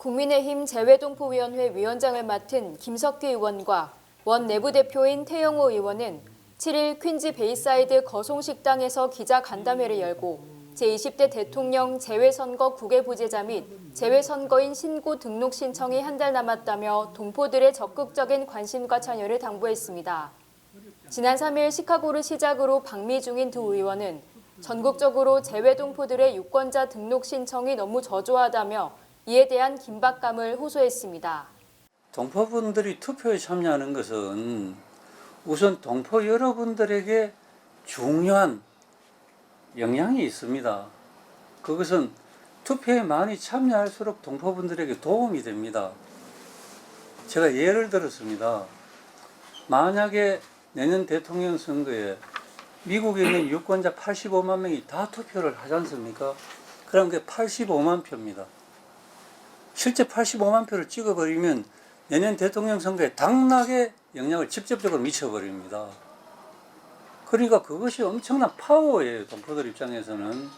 국민의힘 재외동포위원회 위원장을 맡은 김석기 의원과 원 내부 대표인 태영호 의원은 7일 퀸즈 베이사이드 거송식당에서 기자 간담회를 열고 제20대 대통령 재외선거 국외 부재자 및 재외선거인 신고 등록 신청이 한 달 남았다며 동포들의 적극적인 관심과 참여를 당부했습니다. 지난 3일 시카고를 시작으로 방미 중인 두 의원은 전국적으로 재외동포들의 유권자 등록 신청이 너무 저조하다며 이에 대한 긴박감을 호소했습니다. 동포분들이 투표에 참여하는 것은 우선 동포 여러분들에게 중요한 영향이 있습니다. 그것은 투표에 많이 참여할수록 동포분들에게 도움이 됩니다. 제가 예를 들었습니다. 만약에 내년 대통령 선거에 미국에 있는 유권자 85만 명이 다 투표를 하지 않습니까? 그럼 그게 85만 표입니다. 실제 85만 표를 찍어버리면 내년 대통령 선거에 당락에 영향을 직접적으로 미쳐버립니다. 그러니까 그것이 엄청난 파워예요, 동포들 입장에서는.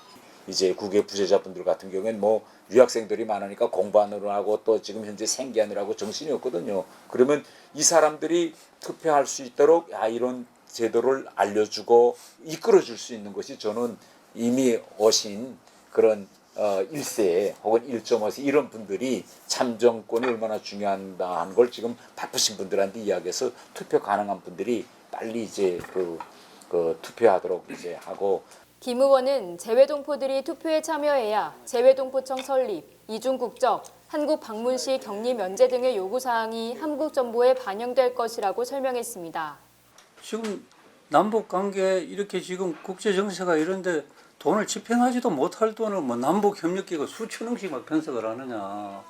이제 국외 부재자분들 같은 경우에는 뭐 유학생들이 많으니까 공부하느라고 또 지금 현재 생계하느라고 정신이 없거든요. 그러면 이 사람들이 투표할 수 있도록 야 이런 제도를 알려주고 이끌어줄 수 있는 것이 저는 이미 오신 그런 어 1세 혹은 1.5세 이런 분들이 참정권이 얼마나 중요하다 하는 걸 지금 바쁘신 분들한테 이야기해서 투표 가능한 분들이 빨리 이제 그, 그 투표하도록 이제 하고 김 의원은 재외동포들이 투표에 참여해야 재외동포청 설립, 이중국적, 한국 방문 시 격리 면제 등의 요구사항이 한국 정부에 반영될 것이라고 설명했습니다. 지금 남북 관계 이렇게 지금 국제 정세가 이런데 돈을 집행하지도 못할 돈을 뭐 남북 협력기가 수천억씩 막 편성을 하느냐.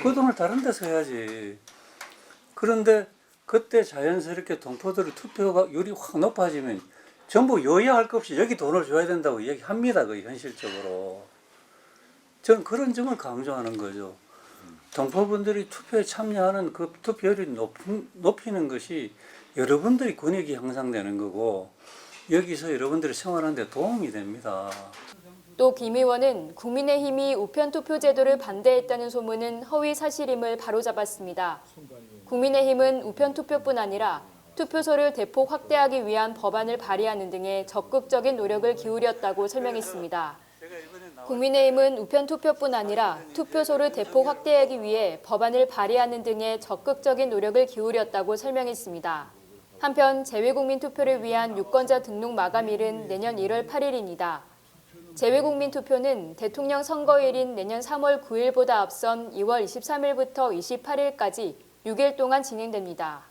그 돈을 다른 데서 해야지. 그런데 그때 자연스럽게 동포들의 투표율이 확 높아지면 전부 여야할 것 없이 여기 돈을 줘야 된다고 얘기합니다. 그 현실적으로. 저는 그런 점을 강조하는 거죠. 동포분들이 투표에 참여하는 그 투표율이 높, 높이는 것이 여러분들이 권익이 향상되는 거고 여기서 여러분들이 생활하는 데 도움이 됩니다. 또 김 의원은 국민의힘이 우편투표 제도를 반대했다는 소문은 허위 사실임을 바로잡았습니다. 국민의힘은 우편투표뿐 아니라 투표소를 대폭 확대하기 위한 법안을 발의하는 등의 적극적인 노력을 기울였다고 설명했습니다. 국민의힘은 우편투표뿐 아니라 투표소를 대폭 확대하기 위해 법안을 발의하는 등의 적극적인 노력을 기울였다고 설명했습니다. 한편 재외국민 투표를 위한 유권자 등록 마감일은 내년 1월 8일입니다. 재외국민 투표는 대통령 선거일인 내년 3월 9일보다 앞선 2월 23일부터 28일까지 6일 동안 진행됩니다.